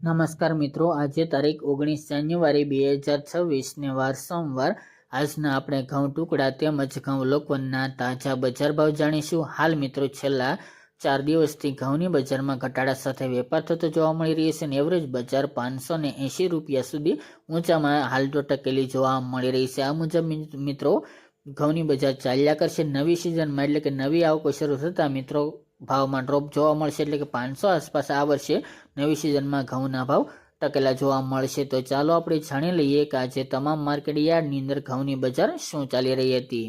નમસ્કાર મિત્રો, આજે તારીખ ઓગણીસ જાન્યુઆરી બે હજાર છવ્વીસને વાર સોમવાર. આજના આપણે ઘઉં ટુકડા તેમજ ઘઉં લોકોના તાજા બજાર ભાવ જાણીશું. હાલ મિત્રો, છેલ્લા ચાર દિવસથી ઘઉંની બજારમાં ઘટાડા સાથે વેપાર થતો જોવા મળી રહ્યો છે અને એવરેજ બજાર પાંચસો ને એંશી રૂપિયા સુધી ઊંચામાં હાલ તો ટકેલી જોવા મળી રહી છે. આ મુજબ મિત્રો, ઘઉંની બજાર ચાલ્યા કરશે. નવી સિઝનમાં એટલે કે નવી આવકો શરૂ થતાં મિત્રો ભાવમાં ડ્રોપ જોવા મળશે એટલે કે પાંચસો આસપાસ આ વર્ષે નવી સિઝનમાં ઘઉંના ભાવ ટકેલા જોવા મળશે. તો ચાલો આપણે જાણી લઈએ કે આજે તમામ માર્કેટ યાર્ડની અંદર ઘઉંની બજાર શું ચાલી રહી હતી.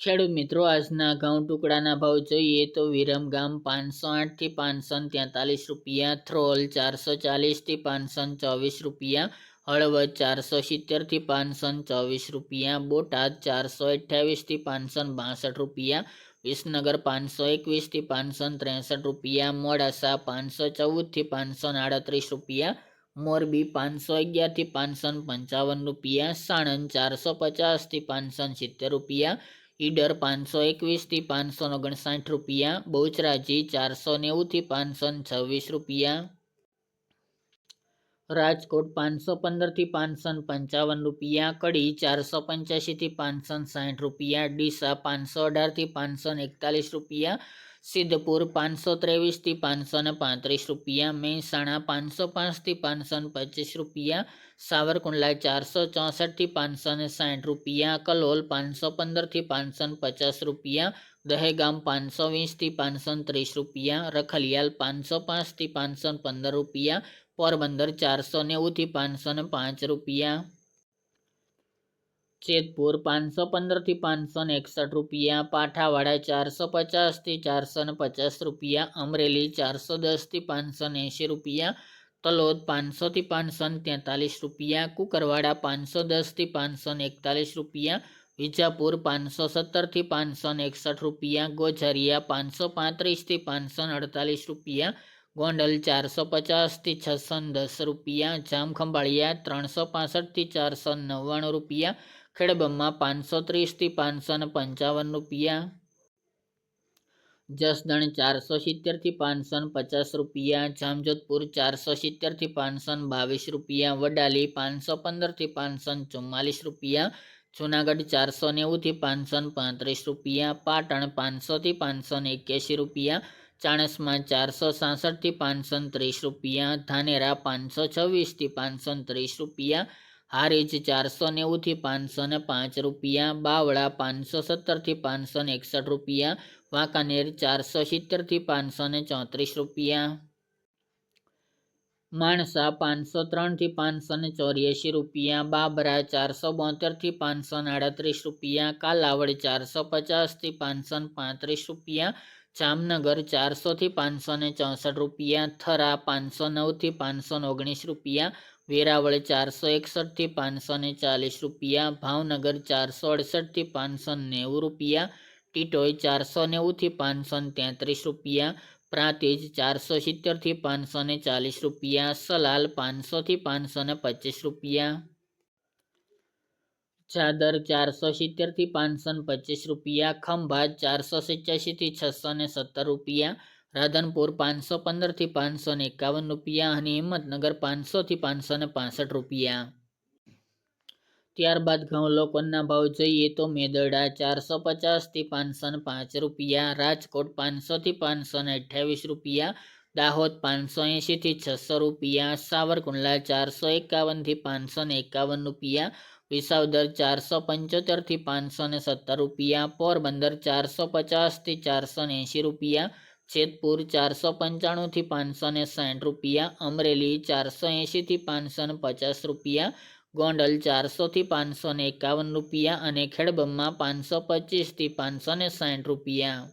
ખેડૂત મિત્રો, આજના ઘઉં ટુકડાના ભાવ જોઈએ તો વિરમગામ પાંચસો આઠથી પાંચસો તેતાલીસ રૂપિયા, થ્રોલ ચારસો ચાલીસથી પાંચસો ચોવીસ રૂપિયા હળવદ ચારસો સિત્તેરથી પાંચસો ચોવીસ રૂપિયા, બોટાદ ચારસો અઠ્યાવીસથી પાંચસો બાસઠ રૂપિયા, વિસનગર પાંચસો એકવીસથી પાંચસો ત્રેસઠ રૂપિયા, મોડાસા પાંચસો ચૌદથી પાંચસો આડત્રીસ રૂપિયા, મોરબી પાંચસો અગિયારથી પાંચસો પંચાવન રૂપિયા, સાણંદ ચારસો પચાસથી પાંચસો સિત્તેર રૂપિયા, ઈડર પાંચસો એકવીસથી પાંચસો ઓગણસાઠ રૂપિયા, બહુચરાજી ચારસો નેવુંથી પાંચસો છવ્વીસ રૂપિયા. રાજકોટ પાંચસો પંદરથી પાંચસો પંચાવન રૂપિયા, કડી ચારસો પંચ્યાસીથી પાંચસો સાઠ રૂપિયા, ડીસા પાંચસો અઢારથી પાંચસો એકતાલીસ રૂપિયા સિદ્ધપુર પાંચસો ત્રેવીસથી પાંચસો ને પાંત્રીસ રૂપિયા મહેસાણા પાંચસો પાંચથી પાંચસો પચીસ રૂપિયા સાવરકુંડલા ચારસો ચોસઠથી પાંચસો ને સાઠ રૂપિયા કલોલ પાંચસો પંદરથી પાંચસો પચાસ રૂપિયા દહેગામ પાંચસો વીસથી પાંચસો ત્રીસ રૂપિયા રખલિયાલ પાંચસો પાંચથી પાંચસો પંદર રૂપિયા પોરબંદર ચારસો નેવુંથી પાંચસો ને પાંચ રૂપિયા જેતપુર પાંચસો પંદરથી પાંચસો ને એકસઠ રૂપિયા, પાઠાવાડા ચારસો પચાસથી ચારસો ને પચાસ રૂપિયા, અમરેલી ચારસો દસથી પાંચસો ને એંશી રૂપિયા, તલોદ પાંચસોથી પાંચસો ને તેતાલીસ રૂપિયા, કુકરવાડા પાંચસો દસથી પાંચસો ને એકતાલીસ રૂપિયા, વિજાપુર પાંચસો સત્તરથી પાંચસો ને એકસઠ રૂપિયા, ગોઝરિયા પાંચસો પાંત્રીસથી પાંચસો ને અડતાલીસ રૂપિયા, ગોંડલ ચારસો પચાસથી છસો દસ રૂપિયા, જામખંભાળિયા ત્રણસો પાસઠથી ચારસો નવ્વાણું રૂપિયા ખેડબમ્મા પાંચસો ત્રીસથી પાંચસો ને પંચાવન રૂપિયા જસદણ ચારસો સિત્તેરથી પાંચસો ને પચાસ રૂપિયા. જામજોધપુર ચારસો સિત્તેરથી પાંચસો ને બાવીસ રૂપિયા. વડાલી પાંચસો પંદરથી પાંચસો ને ચુમ્માલીસ રૂપિયા. જુનાગઢ ચારસો નેવુંથી પાંચસો ને પાંત્રીસ રૂપિયા. પાટણ પાંચસોથી પાંચસો ને એક્યાસી રૂપિયા. ચાણસમાં ચારસો સાસઠથી પાંચસો ત્રીસ રૂપિયા. ધાનેરા પાંચસો છવ્વીસથી પાંચસો ત્રીસ રૂપિયા. હારીજ ચારસો નેવુંથી પાંચસો ને પાંચ રૂપિયા, બાવળા પાંચસો સત્તરથી પાંચસો ને એકસઠ રૂપિયા, વાંકાનેર ચારસો સિત્તેરથી પાંચસો ને ચોત્રીસ રૂપિયા. માણસા પાંચસો ત્રણથી પાંચસો ને ચોર્યાસી રૂપિયા, બાબરા ચારસો બોતેરથી પાંચસો ને આડત્રીસ રૂપિયા, કાલાવડ ચારસો પચાસથી પાંચસો ને પાંત્રીસ રૂપિયા, જામનગર ચારસોથી પાંચસો ને ચોસઠ રૂપિયા, થરા પાંચસો નવથી પાંચસો ઓગણીસ રૂપિયા વેરાવળ ચારસો એકસઠથી પાંચસો ને ચાલીસ રૂપિયા, ભાવનગર ચારસો અડસઠથી પાંચસો નેવું રૂપિયા ટીટોઈ ચારસો નેવુંથી પાંચસો તેત્રીસ રૂપિયા, પ્રાંતિજ ચારસો સિત્તેરથી પાંચસો ને ચાલીસ રૂપિયા, સલાલ પાંચસોથી પાંચસો ને પચીસ રૂપિયા. ચાદર ચારસો સિત્તેરથી પાંચસો ને પચીસ રૂપિયા, ખંભાત ચારસો સિત્યાસીથી છસો ને સત્તર રૂપિયા રાધનપુર પાંચસો પંદરથી પાંચસો ને એકાવન રૂપિયા અને હિંમતનગર પાંચસોથી પાંચસો ને પાસઠ રૂપિયા. ત્યારબાદ ઘઉં લોકોના ભાવ જોઈએ તો મેદરડા ચારસો પચાસથી પાંચસો ને પાંચ રૂપિયા, રાજકોટ પાંચસોથી પાંચસો ને અઠ્યાવીસ રૂપિયા, દાહોદ પાંચસો એંશીથી છસો રૂપિયા, સાવરકુંડલા ચારસો એકાવનથી પાંચસો ને એકાવન રૂપિયા, વિસાવદર ચારસો પંચોતેરથી પાંચસો ને સત્તર રૂપિયા, પોરબંદર ચારસો પચાસથી ચારસો ને એંશી રૂપિયા જેતપુર ચારસો પંચાણુંથી પાંચસો ને સાઠ રૂપિયા, અમરેલી ચારસો એંશીથી પાંચસો ને પચાસ રૂપિયા, ગોંડલ ચારસોથી પાંચસો ને એકાવન રૂપિયા અને ખેડબમ્મા પાંચસો પચીસથી પાંચસો ને સાઠ રૂપિયા.